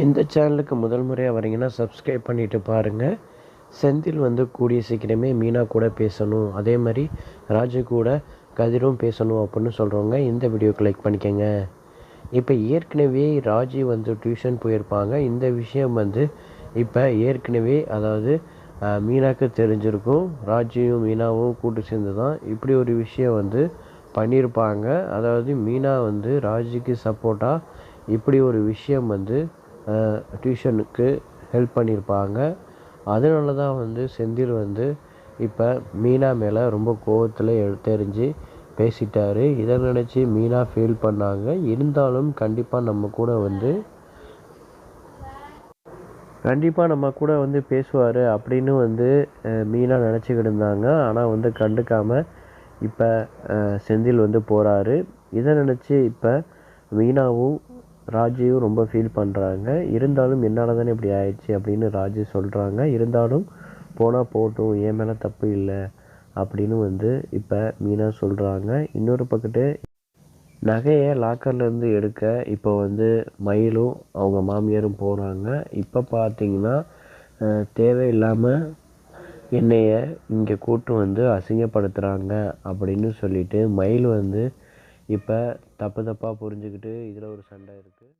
இந்த சேனலுக்கு முதல் முறையாக வரீங்கன்னா சப்ஸ்கிரைப் பண்ணிவிட்டு பாருங்கள் செந்தில் வந்து கூடிய சீக்கிரமே மீனா கூட பேசணும். அதே மாதிரி ராஜு கூட கதிரும் பேசணும் அப்படின்னு சொல்கிறவங்க இந்த வீடியோக்கு லைக் பண்ணிக்கோங்க. இப்போ ஏற்கனவே ராஜி வந்து டியூஷன் போயிருப்பாங்க. இந்த விஷயம் வந்து இப்போ ஏற்கனவே அதாவது மீனாக்கு தெரிஞ்சிருக்கும். ராஜியும் மீனாவும் கூட்டு சேர்ந்து தான் இப்படி ஒரு விஷயம் வந்து பண்ணியிருப்பாங்க அதாவது மீனா வந்து ராஜிக்கு சப்போர்ட்டாக இப்படி ஒரு விஷயம் வந்து டியூஷனுக்கு ஹெல்ப் பண்ணியிருப்பாங்க. அதனால தான் வந்து செந்தில் வந்து இப்போ மீனா மேலே ரொம்ப கோவத்தில் தெரிஞ்சு பேசிட்டார். இதை நினச்சி மீனா ஃபீல் பண்ணாங்க. இருந்தாலும் கண்டிப்பாக நம்ம கூட வந்து கண்டிப்பாக நம்ம கூட வந்து பேசுவார் அப்படின்னு வந்து மீனா நினச்சிக்கிட்டு இருந்தாங்க. ஆனால் வந்து கண்டுக்காமல் இப்போ செந்தில் வந்து போகிறாரு இதை நினச்சி இப்போ மீனாவும் ராஜியும் ரொம்ப ஃபீல் பண்ணுறாங்க இருந்தாலும் என்னால் தானே இப்படி ஆயிடுச்சு அப்படின்னு ராஜி சொல்கிறாங்க இருந்தாலும் போனால் போகட்டும் என் மேலே தப்பு இல்லை அப்படின்னு வந்து இப்போ மீனா சொல்கிறாங்க இன்னொரு பக்கத்து நகையை லாக்கர்லேருந்து எடுக்க இப்போ வந்து மயிலும் அவங்க மாமியாரும் போகிறாங்க இப்போ பார்த்தீங்கன்னா தேவையில்லாமல் என்னைய இங்கே கூட்டு வந்து அசிங்கப்படுத்துகிறாங்க அப்படின்னு சொல்லிட்டு மயில் வந்து இப்போ தப்பு தப்பாக புரிஞ்சுக்கிட்டு இதில் ஒரு சண்டை இருக்குது